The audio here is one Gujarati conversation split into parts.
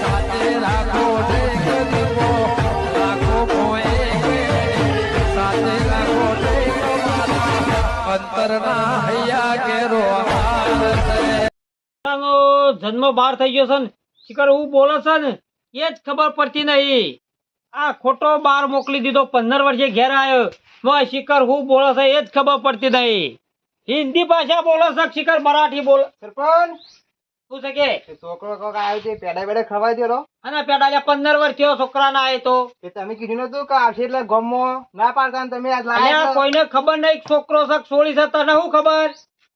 સાથે રાખો જન્મ બહાર થઈ ગયો છે ને, શિખર હું બોલે છે ને, એ જ ખબર પડતી નહીં. આ ખોટો બાર મોકલી દીધો, પંદર વર્ષે ઘેર આવ્યો. શિખર હું બોલે છે એ જ ખબર પડતી નહીં. હિન્દી ભાષા બોલો છે શિખર મરાઠી બોલો. સરપંચ શું છે કે? છોકરો કોક આવ્યો છે પેડા પેડા ખવાઈ દેલો. અને પેડા પંદર વર્ષ થયો છોકરા ના તો. તમે કીધું નતું કે આવશે એટલે ગમો. ના પાડતા તમે કોઈને ખબર નહીં છોકરો છે કે છોડી છે તને શું ખબર?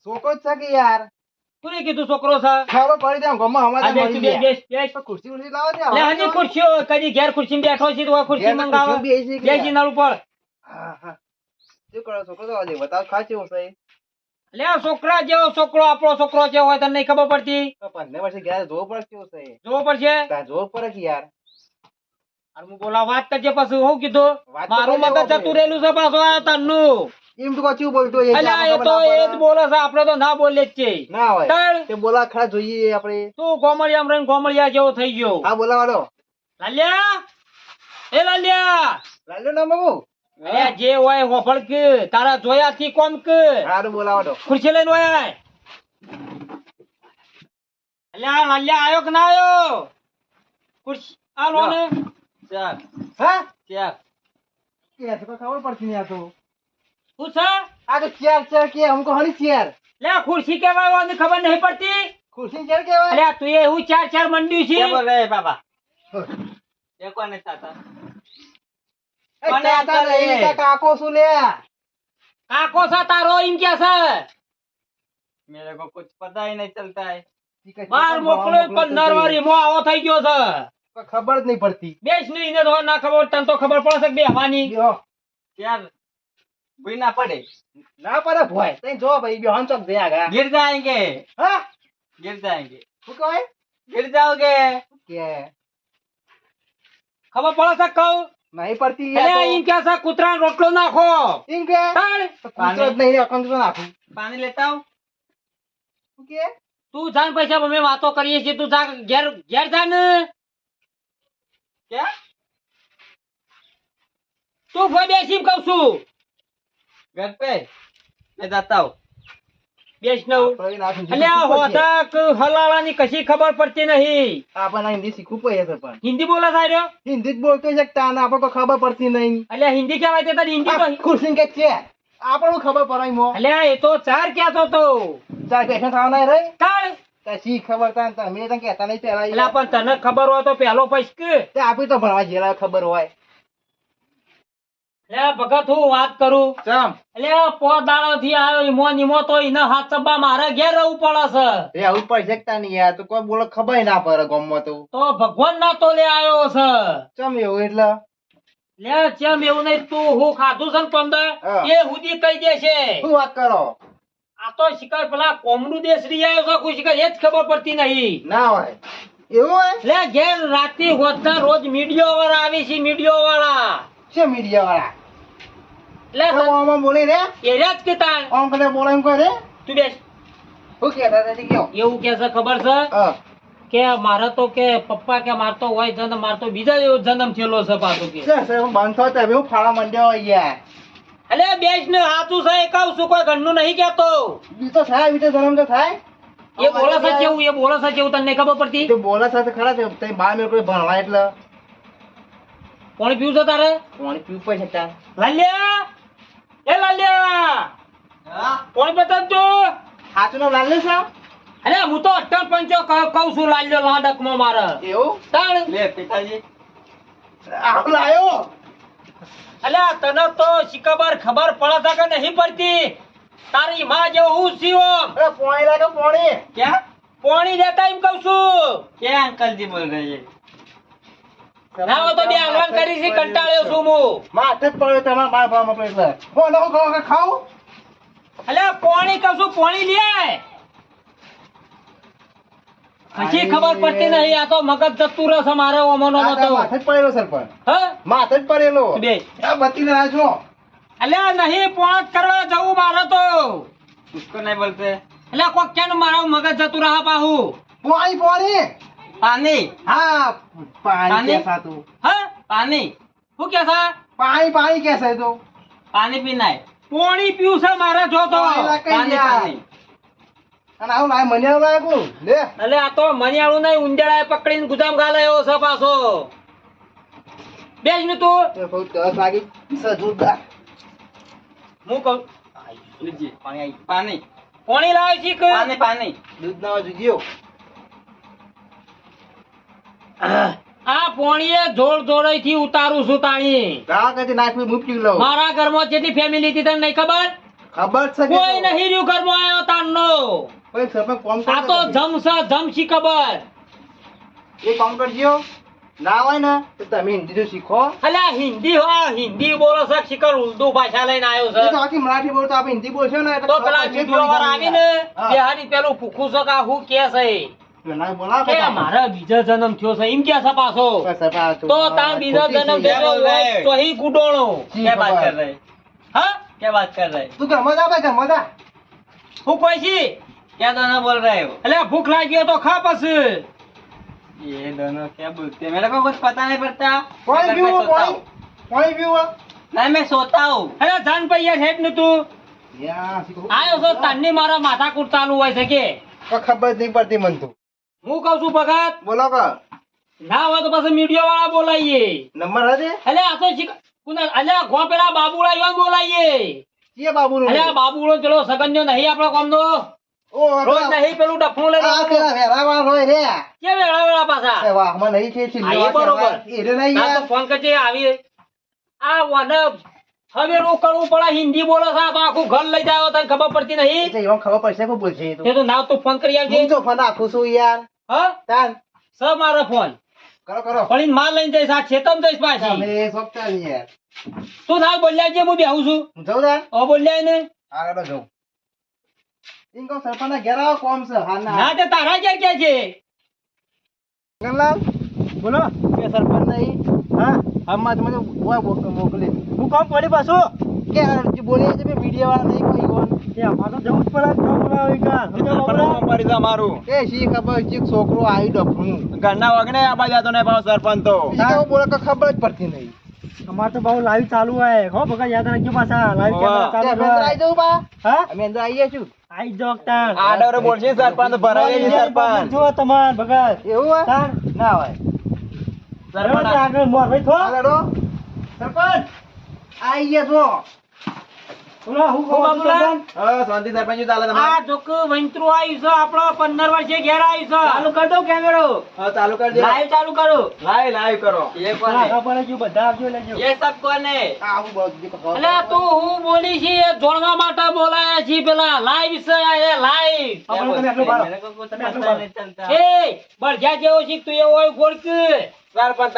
છોકરો જ છે કે યાર. કોને કીધું છોકરો છે ખબર પડી જાય ગમો આ હમણાં ગયા. ખુરશી ખુરશી લાવો છે લે હજી ખુરશીઓ કદી ઘેર ખુરશી બેઠો છે તો ખુરશી મંગાવો. બેસી ગયા. બેસી નાડું પર હા હા. શું કરો છોકરો તો આજે બતાવો ખા કેવો છે લે છોકરા જેવો છોકરો આપણો છોકરો જેવો હોય તને નહીં ખબર પડતી? પંદર વર્ષે ગયા જોવો પડે કેવું છે? જોવો પડશે? જોવો પડે કે યાર? અને હું બોલા વાત કરજે પછી હું કીધું? મારું મગજ જતું રહેલું છે પાછો આ તનનું. એમ તો કચ્યું બોલતો એ અલ્યા એ તો એ જ બોલે છે આપણે તો ના બોલે જ છે ના હોય. તે બોલા ખરા જોઈએ આપણે. તું ગોમળિયા રહીને ગોમળિયા જેવો થઈ ગયો. હા બોલાવાડો લાલ્યા? એ લાલ્યા? લાલ્યો ના મગુ જે હોય હોફળ કે તારા જોયા થી કોમ કે. સારું બોલાવો ખુરશી લઈને હોય અલ્યા અલ્યા આયો કે ના આયો? ખુરશી આ લો. ને. ચાક હા? ચાક એ તો ખબર પડતી નહીં આ તો. શું છે? આ તો ચેર ચેર કે હમકો હણી ચેર લે ખુરશી કેવાય ઓને ખબર નહીં પડતી? ખુરશી ચેર કેવાય અલ્યા તું એ હું ચાર ચાર મંડ્યું છે. બોલે બાબા. એ કોને તાતા? કાકો શું લે? કાકો છે તારો એમ કે છે. મેરે કો કુછ પતા હી નહીં ચલતા હે માર મોકલો પણ નરવારી ખબર જ નહીં પડતી. બેસ નહીં ના ખબર તને તો ખબર પડશે બે હવાની કોઈ ના પડે. ના પડે ભોય. તઈ જો ભાઈ બે હંચક દે આગળ. ગીર જાયેંગે હા? ગીર જાયેંગે શું કહે ગીર જાઓગે કે? ખબર પડે છે કહું? નહીં પડતી ઈન કે છે? કૂતરા રોટલો નાખો. ઈન કે કૂતરો જ નહીં અકંતરો નાખું. પાણી લેતા આવ. કે? તું જાન પૈસા અમે વાતો કરીએ છીએ. તું જા ઘેર ઘેર જા ને તું ફોઈ બેસી કઉ છું. ગણપે મેં જતા આવું. એટલે આ હલાળાની કશી ખબર પડતી નહીં. આપણને હિન્દી શીખવું પડે છે પણ. હિન્દી બોલા સાહેબ હિન્દી જ બોલતો છે તાને આપણે કોઈ ખબર પડતી નહીં. એટલે હિન્દી કહેવાય તે તારી હિન્દી તો ખુરશી કે છે? આપણને ખબર પડે મો એટલે એ તો ચાર ક્યાં તો ચાર પેશન થવાના રે. તાળ ખબર તા તમે તને કહેતા નહીં પેલા એટલે પણ તને ખબર હોય તો પેલો પૈસ કે. આપી તો ભણવા જેલા ખબર હોય. ભગત હું વાત કરું? ચમ. એટલે પો દાડો થી આવ્યો ઈમો નીમો તો ઈને હાથ ચબ્બા મારે ઘેર રહેવું પડે છે. એ આવું પડી શકતા નહીં યાર તો કોઈ બોલો ખબર ના પડે ગમો તો. તો ભગવાન ના તો લે આવ્યો છે. ચમ એવું એટલે? લે ચમ એવું નહીં તું હું ખાધું છે ને પંદર એ હુદી કહી દે છે. શું વાત કરો? આ તો શિકાર પેલા કોમડું દેશ રહી આવ્યો છે કોઈ શિકાર એ જ ખબર પડતી નહીં. ના હોય. એવું લે ઘેર રાતે હોતા રોજ મીડિયો વાળા આવી છે મીડિયો વાળા. છે મીડિયા વાળા? લે તો આમાં બોલી રે? એ જ કે તાર આમ કદે બોલે એમ કહે રે? તું બેસ. હું કહેતા હતા તે કયો? એવું કે છે ખબર છે? કે મારે તો કે પપ્પા કે મારતો હોય જન્મ મારતો બીજા એવો જન્મ થયેલો છે પાછો કે. બંધ થયો તમે હું ફાળા મંડ્યા હોય યાર. અલે બેસ ને સાચું છે એ કહું છું કોઈ ઘરનું નહીં કેતો બી તો થાય બીજો જન્મ તો થાય. એ બોલા કેવું એ બોલા છે કેવું તને ખબર પડતી? તો બોલે સાથે ખરા છે બાર મિનિટ કોઈ ભણવા એટલે. પાણી પીવું છે તારે? પાણી પીવું પડશે તાર. લાલ્યા! એ લાલ્યા! પાણી બતાવજો સાચું નામ લાલ્યો છે? અરે હું તો અઠ્ઠાણ પંચો કહું છું લાલ્યો લાડકમાં મારે. એવું? તાણ. લે પિતાજી. લાયો. અલ્યા તને તો શિકાબર ખબર પડે કે નહીં પડતી? તારી માં જેવો હું સીઓ પોણી લાગે પોણી. ક્યાં? પોણી લેતા એમ કહું છું. ક્યાં અંકલજી બોલ રહી એટલે પછી ખબર પડતી નહીં આ તો મગજ જતું રહે મારે ઓમોનો જ પડેલો સરપંચ માથે જ પડેલો. બતી અલે નહીં પોણત કરવા જવું મારે તો. ઉસકો બોલતે. અલે કોક કેન મારું મગજ જતું રહે પાહુ. પોણી પોણી. પાણી. હા પાણી પાણી? કેસા તું હા પાણી. શું કેસા પાણી પાણી કેસે તું પાણી પીનાય. પોણી પીવું છે મારે જો તો. પાણી પાણી પાણી. અને આવું લાય મને લાય કોણ? લે. એટલે આ તો મનિયાળું નહીં ઉંજાળાએ પકડીને ગુદામ ગાલે છે પાછો. બેસ ને તું. બહુ તરસ લાગી છે હું કહું? લીજી પાણી પાણી. લાવે છે પાણી પાણી. દૂધ ના જોજો આ પોણીએ જોડ જોડાઈ થી ઉતારું છું તાણી. ગા કદી નાખવી મૂકી લઉં. મારા ઘરમાં જેટલી ફેમિલી હતી તને નહીં ખબર? ખબર છે કોઈ નહીં? રહ્યું ઘરમાં આવ્યો તારનો કોઈ કોમ આ તો જમ છે ખબર. એ કામ કરજો. ના હોય ને તો તમે હિન્દી તો શીખો? અલ્યા હિન્દી હા હિન્દી બોલો છે શિકર ઉર્દુ ભાષા લઈને આવ્યો એ તો આખી મરાઠી બોલતો આપણે હિન્દી બોલશો ને તો પેલા વીડિયો આવીને પેલું પૂછું છે હું કે છે? કે. મારા બીજો જન્મ થયો છે એમ કે છે પાછો બસ હવે આ તો તાર બીજો ખોટી જન્મ છે થયો યાર. બોલ હોય રહે. તો હી ગુડોણો જી क्या बात खबर। कर रहे હા क्या बात कर रहे તું ઘરમાં જા ભાઈ ઘરમાં જા હું કોઈ છી क्या दोनों बोल रहे हो એટલે ભૂખ લાગી હોય તો ખા પછી ये दोनों क्या बोलते हैं मेरे को कुछ पता नहीं पड़ता કોઈ मैं घर વ્યૂ पे सोता કોઈ हूँ કોઈ વ્યૂ नहीं मैं सोता हूँ અરે જાન પૈયા છે જ ને તું યા શીખો. આયો છો તારની મારા માથાકૂટ ચાલુ હોય છે કે કોઈ ખબર જ નહીં પડતી મન તો હું કઉ છું ભગત બોલો કે ના હોય તો પછી મીડિયા વાળા બોલાવીએ નંબર હશે અલે આ તો કુના અલ્યા ગો પેલા બાબુડા યો બોલાવીએ કે બાબુનું? અલે બાબુડો પેલો સગન્યો નહીં આપણા કોમનો ઓ રોજ નહીં પેલું ડફણું લઈને આ પેલા વેરાવા હોય રે. કે વેળા વેળા પાછા? એ વાહમાં નહીં છે એ બરોબર. એ નહીં આ તો ફોન કરજે આવી આ વને હવે રું કરવું પડે હિન્દી બોલો સાહેબ આખું ઘર લઈ જાવ તને ખબર પડતી નહીં? એટલે ખબર પડશે બોલશે એ તો. ના તો ફોન કરી આવજે. તો ફોન આખું છું યાર. હા? તાન. સ મારો ફોન. કરો કરો. પણ માલ લઈને જઈશ આ ખેતમ જઈશ પાછી. તમે સોંપતા નહીં યાર તું ના બોલ્યા છે હું બેહું છું. હું જાઉં તાન? ઓ બોલ્યા ને આગળ જાઉં. ઈન કહું સરપંચના ઘેર આવો કોમ છે. હા ના. ના તે તારા ક્યાં ક્યાં છે? ગંગલાલ બોલો. કે સરપંચ નહીં. હા. હમણાં તમે ઓય મોકલી. હું કામ પડી પાછું? કે આ છે મીડિયા વાળા નહીં કોઈ ઈવન એ અમારે જવું જ પડે કામ બોલાવી કા. એ શી ખબર? છે કે છોકરો આવી ડફનું ઘરના વગને આબા જાતો ને ભાવ સરપંચ. તો ઈ તો ખબર જ પડતી નહીં. અમાર તો બહુ લાઈવ ચાલુ હોય. હો બકા યાદ રાખજો પાછા. લાઈવ અંદર આવી જવું બા. હા? અમે અંદર આવીએ છું. આઈ જોકતા આડવરે બોલશે સરપંચ ભરાય સરપંચ. જો તમાર ભગત એવું હોય? ના હોય. સરપંચ. આગળ મોર ભાઈ થો. હાલો હું કહું એ જોડવા માટે બોલાયા છે પેલા લાઈવ છે લાઈવ જેવો છે તું એવો ગોળક સરપંચ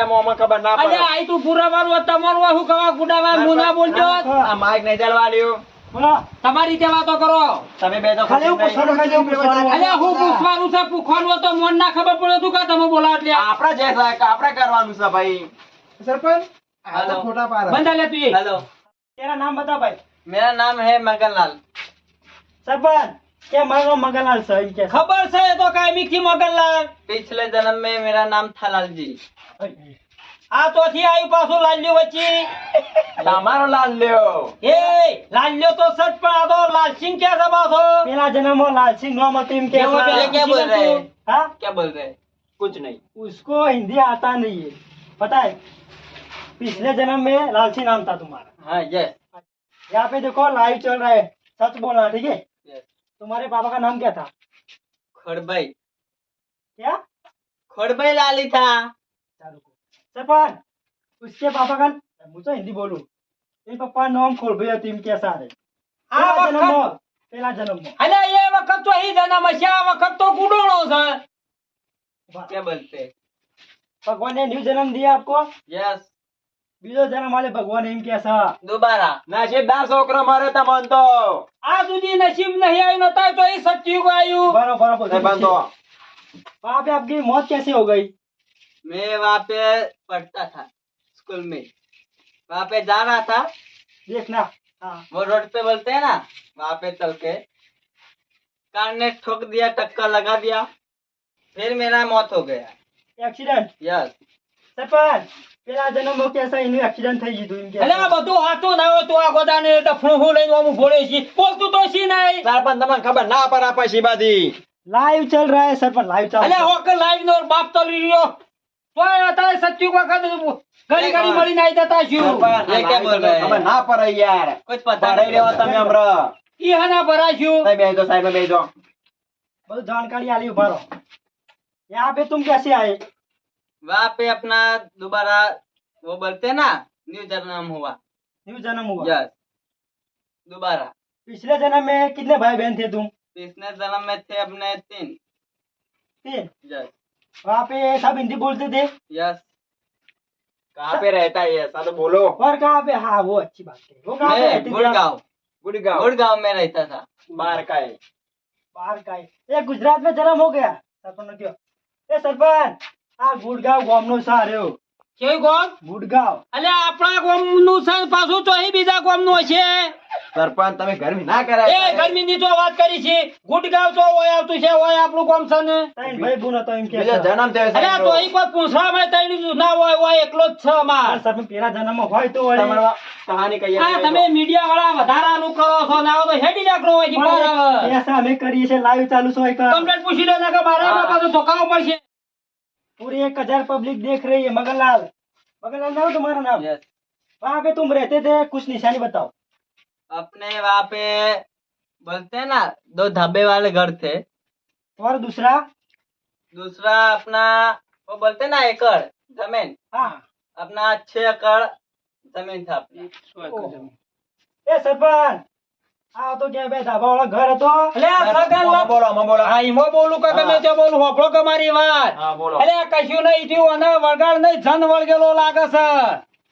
ના તમારી રીતે વાતો કરો. તમે હું પૂછવાનું છે? પૂછવાનું તો મન ના ખબર પડે તું કા તમે બોલા એટલે? આપડે જે સાહેબ આપડે કરવાનું છે ભાઈ. સરપંચ? ખોટા પાર લે તું હેલો. તેરા નામ બતા ભાઈ. મેરા નામ હે મગનલાલ સરપંચ. કે મારો મગનલાલ છે એમ કે ખબર છે એ તો કાયમી થી મગનલાલ पिछले जन्म में मेरा नाम था लाल जी આ તો થી આવ્યું પાછું લાલ્યું વચ્ચે તમારો લાલ લ્યો એ લાલ્યો તો સચ પણ આ તો લાલસિંહ ક્યાં છે પાછો પેલા જન્મમાં લાલસિંહ નામ હતું એમ ये क्या बोल रहे हैं हाँ क्या बोल रहे हैं कुछ नहीं उसको हिंदी आता नहीं है पता है पिछले जन्म में लालची नाम था तुम्हारा हाँ यस यहाँ पे देखो लाइव चल रहा है सच बोलना ठीक है यस तुम्हारे पापा का नाम क्या था खड़बई क्या खड़बई लाली था चालू करो। सरपंच उसके पापा का मुझे हिंदी बोलूं એ પપ્પા નામ ખોલભાઈ હતી એમ કેસા રે આ જન્મમાં પેલા જન્મમાં અલે એ વખત તો ઈ જન્મ છે આ વખત તો ગુડોણો છે क्या बोलते हैं ભગવાને ન્યુ જન્મ દિયા આપકો यस બીજો જન્મ આલે ભગવાન એમ કે છે दोबारा नसीबदार छोकरो मरे तमन तो આ સુધી નસીબ નહીં આવ્યું નતા તો એ સચ્ચું આવ્યું बराबर सरपंच तो वहाँ पे आपकी मौत कैसे हो गई मैं वहाँ पे पढ़ता था स्कूल में वहाँ पे जा रहा था देखना हाँ वो रोड पे बोलते हैं ना वहाँ पे चल के कार ने ठोक दिया टक्कर लगा दिया फिर मेरा मौत हो गया એક્સિડન્ટ यस સરપંચ પેલા આપે છે એ કે બોલ રહે ખબર સાહેબ બધું જાણકારી આલી ઉભારો યા બે તું કેસે આયે? वहाँ पे अपना दोबारा वो बोलते हैं ना न्यू जन्म हुआ। न्यू जन्म हुआ। यस दोबारा। पिछले जन्म में कितने भाई बहन थे तुम? पिछले जन्म में थे अपने तीन। तीन? यस वहाँ पे सब हिंदी बोलते थे? यस कहाँ पे रहता है ऐसा तो बोलो। और कहाँ पे? हाँ वो अच्छी बात है। वो कहाँ पे? गुड़गांव। गुड़गांव। गुड़गांव में रहता था। बाहर का है। बाहर का है। ये गुजरात में जन्म हो गया? सरपंच क्यों ए सरपंच! આ ગુડગાંવ ગામનો છે કેવું ગોમ? ગુડગાંવ. એટલે આપણા ગામનું છે પાછું તો અહીં બીજા ગામનું હશે. સરપંચ તમે ગરમી ના એ કરાય ગરમીની તો વાત કરી છે. ગુડગાંવ તો હોય આવતું છે હોય આપણું ગામ છે ને. ત્રણ ભાઈ બોન હતો એમ કે બીજો જન્મ થયો એટલે આ તો અહીં કોઈ પૂછવામાં તૈણી ના હોય એકલો જ છે અમાર. સરપંચ પેલા જન્મ હોય તો વળી. તમારા કહાની કહીએ આ તમે મીડિયા વાળા વધારાનું કરો છો ના હોય તો હેડી નાખલો હોય છે બહાર અમે કરીએ છીએ લાઈવ ચાલુ છે કમ્પ્લેટ પૂછી લે કે મારા. પાછું ધોકાવું પડશે. पूरी एक हज़ार पब्लिक देख रही है मगनलाल मगनलाल नाम तुम्हारा नाम। यस वहाँ पे तुम रहते थे कुछ निशानी बताओ। अपने वहाँ पे बोलते हैं ना दो ढाबे वाले घर थे। और दूसरा? दूसरा अपना वो बोलते हैं ना एकड़ ज़मीन। हाँ। अपना छह एकड़ ज़मीन था अपना। ए सरपंच! આ તો ક્યાં બે ધાબા ઘર હતો. એટલે આ સગન આમાં બોલો આમાં બોલો. હા એમાં બોલું કે ગમે તે બોલું હોભળો કે મારી વાત. હા બોલો. એટલે કશું નહીં થયું અને વળગાડ નહીં જન વળગેલો લાગે છે.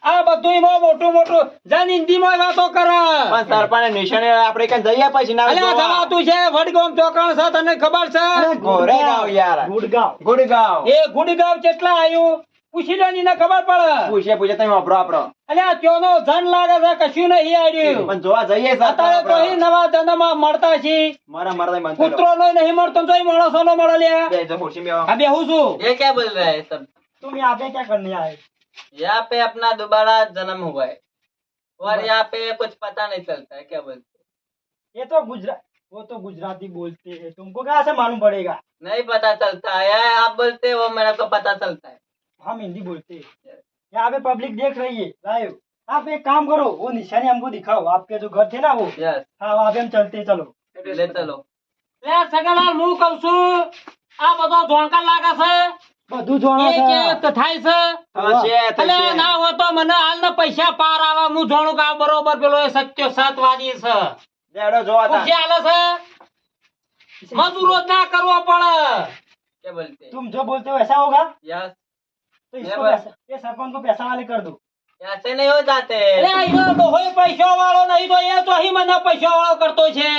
આ બધું એમાં મોટું મોટું જન હિન્દીમાં વાતો કરે. પણ સરપંચ નિશાને આપણે કઈ જઈએ પછી ના એટલે જવાતું છે વડગામ ચોકણ છે તને ખબર છે? ગોરેગાંવ યાર. ગુડગાંવ. ગુડગાંવ. એ ગુડગાંવ કેટલા આવ્યું પૂછી લે ને એને ખબર પડે પૂછે પૂછે તમે વાપરો આપણો એટલે આ ત્યોનો જન લાગે છે કશું નહીં આવ્યું પણ જોવા જઈએ સરપંચ અત્યારે તો આપણે. અહીં નવા જન્મમાં મળતા છે મારા મારા મન કૂતરો નો નહીં મળતો તો માણસો નો મળે લ્યા બેસજો ખુરશી માં આ બેહું છું ये क्या बोल रहे हैं सब तुम यहाँ पे क्या करने आए यहाँ पे अपना दोबारा जन्म हुआ है और यहाँ पे कुछ पता नहीं चलता है क्या बोलते हैं। ये तो गुजरात वो तो गुजराती बोलते हैं तुमको कहाँ से मालूम पड़ेगा नहीं पता चलता है आप बोलते हैं वो मेरे को पता चलता है हम हिंदी बोलते हैं यहाँ पे पब्लिक देख रही है लाइव आप एक काम करो वो निशानी हमको दिखाओ आपके जो घर थे ना वो यस हाँ वहाँ पे हम चलते हैं, चलो ले चलो લે સગનલાલ હું કઉ છું આ બધો જોણકાર લાગે છે બધું જોવા એ કે તો થાય છે થશે, એટલે થશે. ના હોય તો મને હાલના પૈસા પાર આવે હું જોણું કે આ બરોબર પેલો એ સત્ય સતવાદી છે લેડો જોવા તા. ખુશી હાલે છે મજૂરો જ ના કરવો પડે क्या बोलते हैं तुम जो बोलते हो ऐसा होगा यस तो इसको ये सरपंच को पैसा वाले कर दो ऐसे नहीं हो जाते अरे यो तो पैसा वालों नहीं तो ये तो ही मना पैसा वालों करतो छे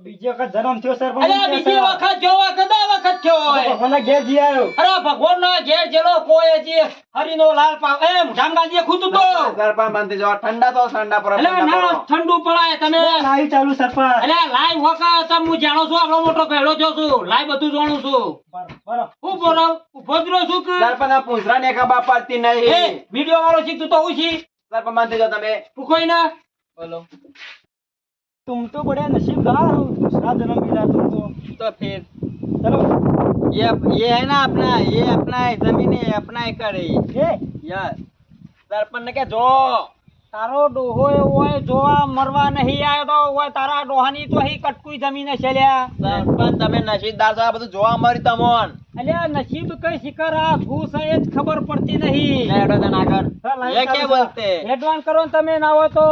બીજી વખત જન્મ થયો સર એટલે બીજી વખત જોવા કદા વખત થયો હોય. ભગવાનના ઘેર જી આવ્યો. અરે ભગવાન ના ઘેર જેલો કોઈ હજી હરિનો લાલ પાવ એ મુઠામ ખૂતું તો. સરપંચ બનતી જાઓ. ઠંડા તો ઠંડા પર એટલે ના ઠંડુ પડાય તમે. લાઈવ ચાલુ સરપંચ એટલે લાઈવ હોકા તમે હું જાણું છું આપણો મોટો કહેલો થયો છું. લાઈવ બધું જાણું છું. બરો- બરો. હું બોલો ઊભો જ રહ્યો છું કે? સરપંચ આ પૂંછડાને ખબર પડતી એ નહીં. વિડિયો વાળો શીખતું તો હું છી સરપંચ બાંધી જાઓ તમે. પૂછોય ના? बोलो तुम तो बड़े नसीबदार हो दूसरा जन्म मिला तुमको तो फिर चलो ये ये है ना अपना ये अपना है जमीन है अपना एकड़ है ये ये यस सरपंच ने क्या जो તારો ડોહો એવો હોય જોવા મરવા નહીં આવ્યો તો હોય તારા ડોહાની તો અહીં કટકુઈ જમીન છે લ્યા સરપંચ તમે નસીબદાર છો આ બધું જોવા મળી તમોન અલ્યા નસીબ કઈ શિખર આ ઘૂસ એ જ ખબર પડતી નહીં લેડો તને આગળ हाँ, लाइव ये चालू क्या है। बोलते हैं એડવાન્સ કરો ને તમે ના હોય તો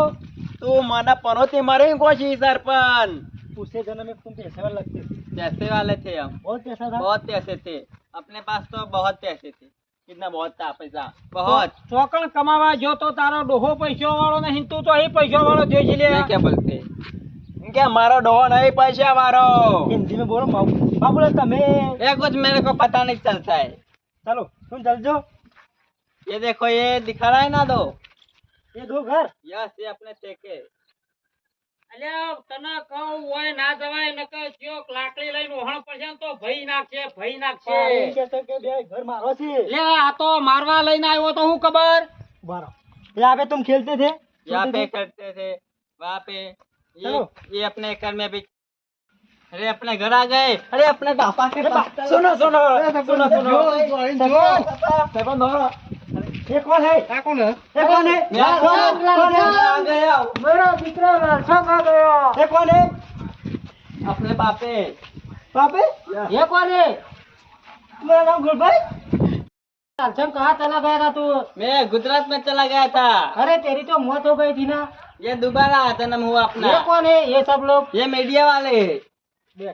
તું મને પનોતી મરે કોશી સરપંચ दूसरे जन्म में तुम पैसे वाले लगते थे पैसे वाले थे हम बहुत पैसा था बहुत पैसे थे अपने पास तो बहुत पैसे थे કિતના બહોત તા પૈસા बहुत ચોકણ કમાવા જો તો તારો ડોહો પૈસો વાળો નહીં તું તો અહીં પૈસો વાળો જોઈ છે ये લ્યા क्या बोलते हैं એમ કે મારો ડોહો નહીં પૈસા મારો हिंदी में बोलो बाबू बाबू તમે ये कुछ मेरे को पता नहीं चलता है चलो तुम चल जाओ ये देखो ये दिखा रहा है ना दो ये दो घर यस ये अपने ठेके અલ્યા તને કહું હોય ના જવાય નકર ચિયોક લાકડી લઈને ઓહણ પડશે ને તો ભઈ નાખશે ભઈ નાખશે એમ કહેતો કે બે ઘર મારો છે લે આ તો મારવા લઈને આવ્યો તો હું ખબર बारह यहाँ पे तुम खेलते थे यहाँ पे करते थे वहाँ पे ये चलो। ये अपने घर में भी अरे अपने घर आ गए अरे अपने पापा के पास सुनो सुनो सुनो सुनो ये कौन है ये कौन है ये कौन है मेरा कौन है? कौन है आ गया मेरा दूसरा लालसा आ गया ये कौन है अपने पापे पापे ये कौन है मेरा नाम गुरभाई लालचंद कहाँ चला गया था तू मैं गुजरात में चला गया था अरे तेरी तो मौत हो गई थी ना ये दोबारा जन्म हुआ अपना ये कौन है ये सब लोग ये मीडिया वाले हैं।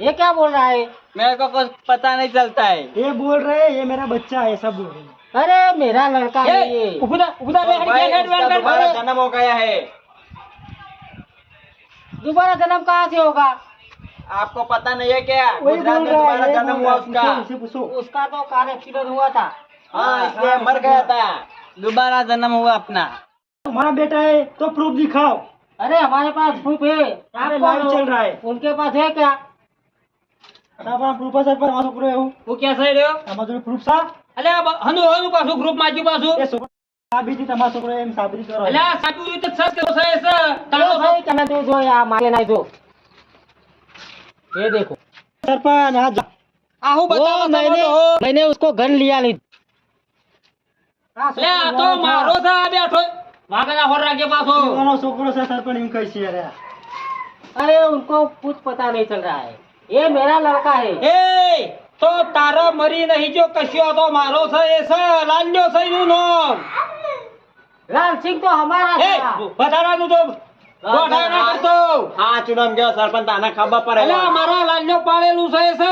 ये क्या बोल रहा है? मेरे को कुछ पता नहीं चलता है। ये बोल रहे हैं ये मेरा बच्चा है सब बोल रहे अरे मेरा लड़का है ये। तो दोबारा जन्म हो गया है। दोबारा जन्म कहाँ से होगा? आपको पता नहीं है क्या? गुजरात में दोबारा जन्म हुआ उसका। उसका तो कार एक्सीडेंट हुआ था। हाँ, हाँ, हाँ इसलिए मर गया था। दोबारा जन्म हुआ अपना। तुम्हारा बेटा है तो प्रूफ दिखाओ। अरे हमारे पास प्रूफ है। चल रहा है। उनके पास है क्या? આપણા પ્રૂફ સર પર અમારો છોકરો એવું હું ક્યાં સહી રહ્યો તમારો પ્રૂફ સા અલે હનુ હનુ પાછું ગ્રુપ માં પાછું એ છોકરો સાબિતી તમારો છોકરો એમ સાબિતી કરો અલે સાચું રીતે સર કે સહી છે તારો સહી તમે તો જો આ મારે નહીં જો ये देखो સરપંચ આ જા- आहू बताओ मैंने मैंने उसको घर लिया ली આ ले आ तो मारो था बैठो वागना हो रहा के पास हो છોકરાનો છોકરો છે સરપંચ એમ કહે છે યાર अरे उनको कुछ पता नहीं चल रहा है ये मेरा लड़का है એ તો તારો મરી નહીં જો કશ્યો તો મારો છે એ છે લાલ્યો છે એનું નામ लाल सिंह तो हमारा એ था વધારાનું તો ગોઠાય ના કરતો हाँ चुनाव गया सरपंच आना खबर पर અલા મારા લાલ્યો પાળેલું છે એ છે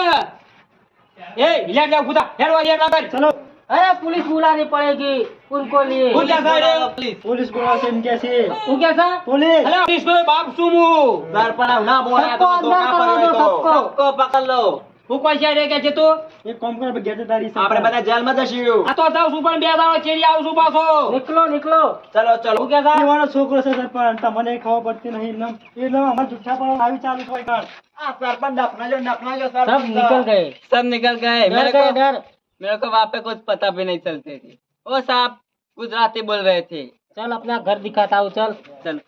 એ હિલા જા ગુદા હેડવા યાર ના કર ચલો अरे पुलिस बुलानी पड़ेगी उनको लिए पुलिस क्या साइड प्लीज પોલીસ બોલાવો છે એમ કે છે वो कैसा પોલીસ અલા પોલીસ નો બાપ છું હું सरपंच ना बोला सबको अंदर करवा दो, सबको। सबको पकड़ लो હું કોઈ સાઈડે કે છે તું એક કામ કર ગેરજદારી આપણે બધા જેલમાં જશું આ તો જાઉં છું પણ બે દાડો ચેડી આવું છું પાછો નીકળો નીકળો ચલો ચલો હું કેસા એવાનો છોકરો છે સરપંચ તમને ખબર પડતી નહીં એમ એ નામ અમારે જુઠ્ઠા પણ આવી ચાલુ હોય કાઢ આ સરપંચ દફના લો દફના લો सब निकल गए सब निकल गए डर मेरे गए को डर मेरे को वहाँ पे कुछ पता भी नहीं चलते थे वो साहब गुजराती बोल रहे थे चल अपना घर दिखाता हूँ चल चल